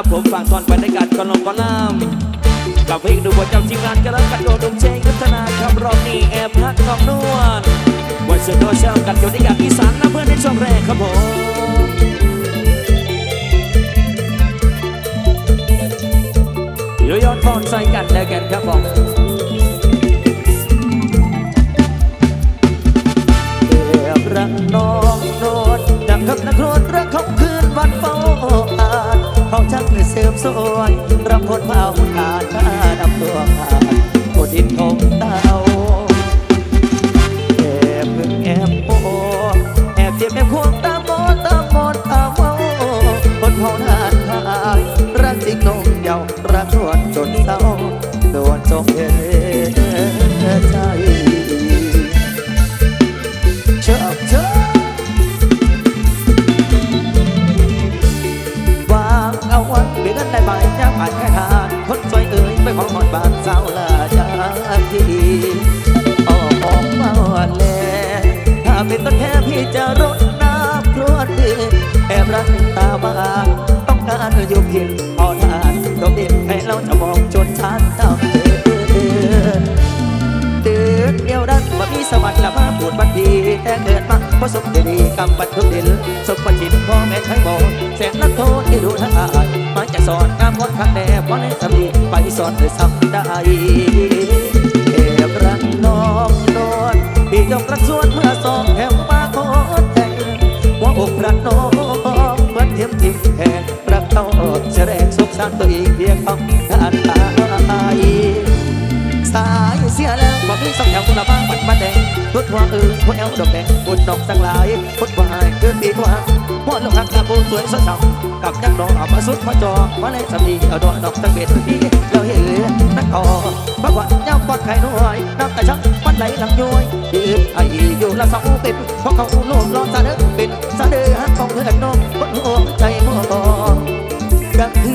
ครับผมฝากตอนบรรยากาศก่อนลงก่อนล่ำกับเพลงดูบทเจ้าจริงงานกระลังกันโดดดมเชงยุทธนาครับรอบนี้แอบฮักกองนวลวันเสุดโดเชลกันอยู่ในอย่างอีสานนะเพื่อนในช่วงแรกครับผมอยู่ยอดพรใส่กันแล้วกันครับผมแอบรักน้องโนดดังกับนักโทษรัก เขาชักเสื่อมสวยรับคนเผาทานข้าดำตัวขาดโอดินของเตาแอบมึงแอบโอแอบเจ็บแอบควงตามมตามมตามเมาคนเผานานขายรักจริงนงเยาวรักนวลจนเศร้าโดนจงเอใจ ทีออกออกมาวันแลถ้าเป็นต้นแค่พี่จะรดน้ำครวดินแอบรักตาบานต้องการอยู่เพียงพอทานดมดินให้เราจะมองจนชัดตามเธอเดือนเดียวดันว่ามีสวรรค์ละมาปวดบัดดีแต่เกิดมาเพราะสมเด็จดีกำบัดทุกดินสมบัติพ่อแม่ไทยบอกแสนนักโทษที่ดูทั้งอายมาจะสอนงามวันข้างแน่เพราะในสมีไปสอนเลยซ้ำได้ พุดหัวเออพุดแอวดอกแดงพุดดอกสังหลายพุดวายเกินปีกว่าหัวลูกหักตาปูสวยสดใสกับยักษ์ดอกเอามาสุดมาจอมาเลยสามีเอาดอกดอกตั้งเบ็ดทีเราเห็นนักคอบักว่าเจ้าปอดไข่น้อยน้ำตาชักมันไหลหลังย้อยยืนไออยู่ละสองเป็นเพราะเขาโลภร้อนซาเด้อเป็นซาเด้อหักของเพื่อนน้องคนหัวใจมองก็คื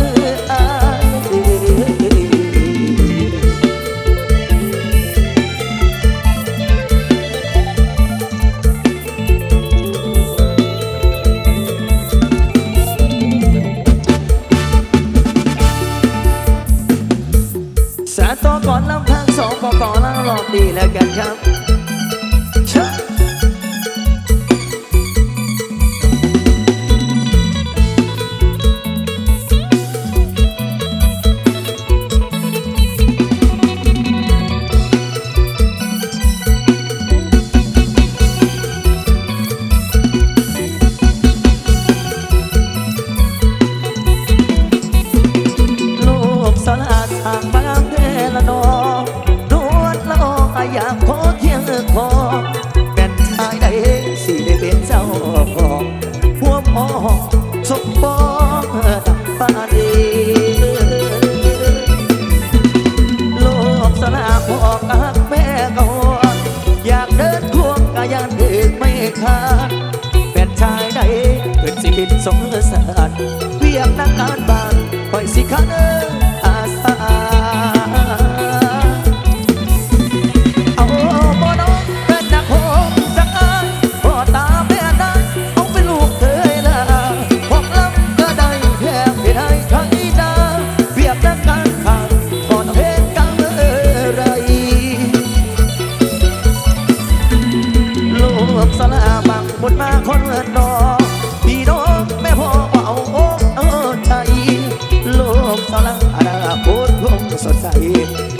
อ လကံကြောင့် สมบองดับปาดีโลกสลาบอกอักแม่ก็ห่วงอยากเดินควงกายันถึงไม่ขาดเป็นชายใดเกิดสิบินสงสารเวียกนักการบ้านคอยสิคันเออ ตคง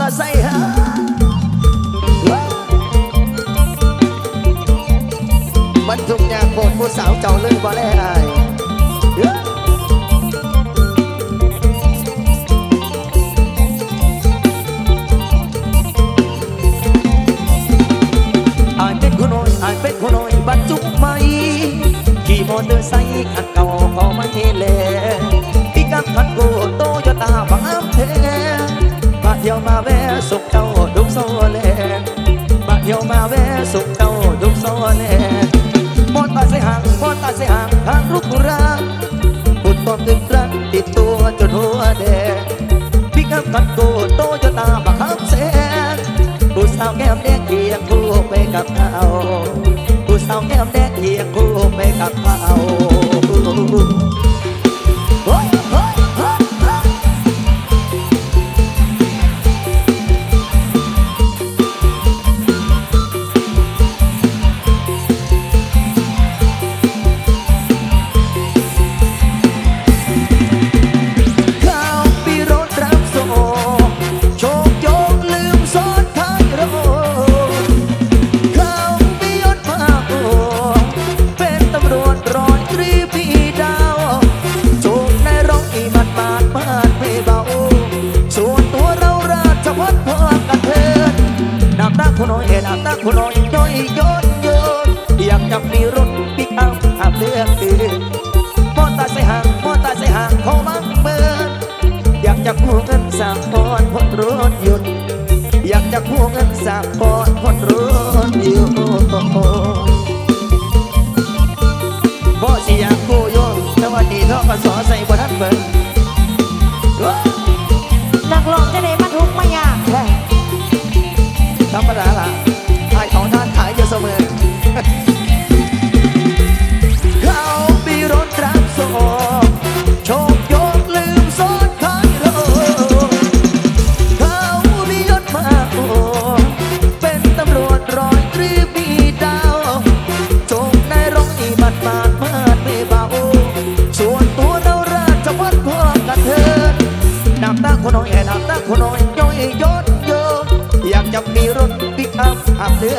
ตอร์ไซค์ คนตาเสียหางทางรุกบุรา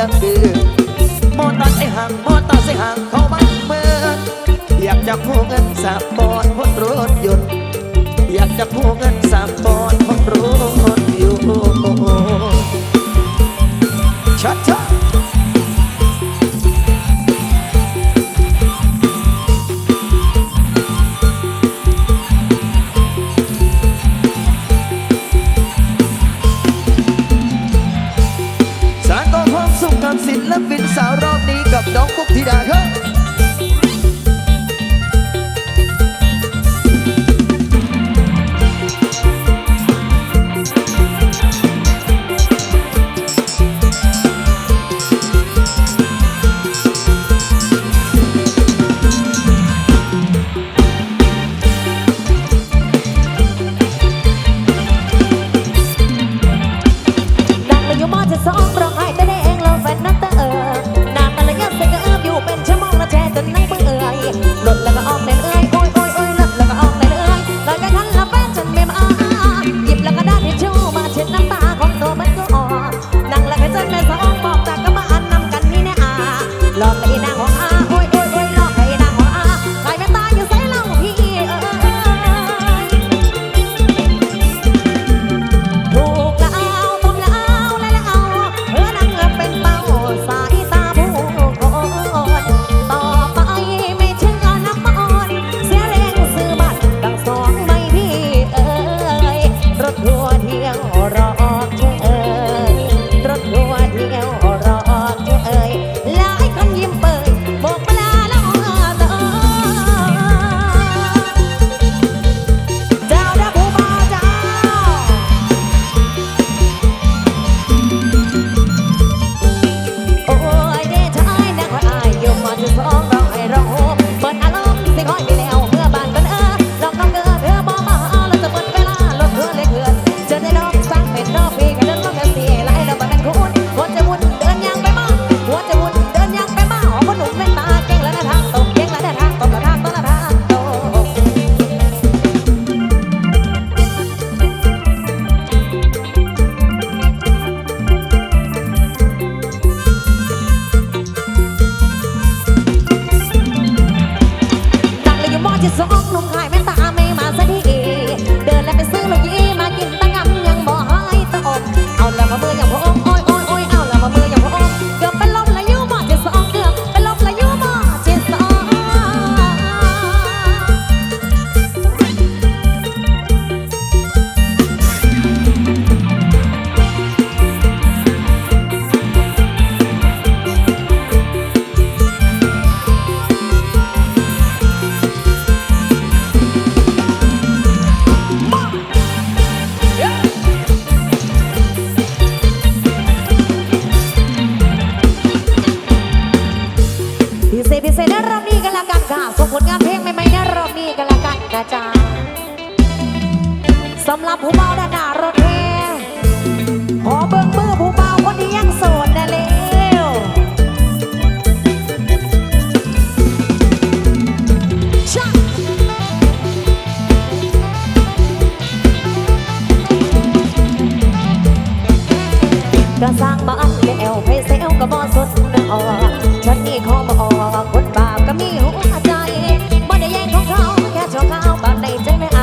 องดื้อมอตัดไอ้ห่างมอตัดไอ้ห่างเขาบังเมืองอยากจะพูเงินสับบอดพดรถยนต์อยากจะพูเงิน กระสร้างบ้านแล้วไผแซลก็บ่สนออกฉันนี่ขอบ่ออกคนบาปก็มีหัวใจบ่ได้แย่งของเขาแค่ชั่วคราวบาดในใจแม่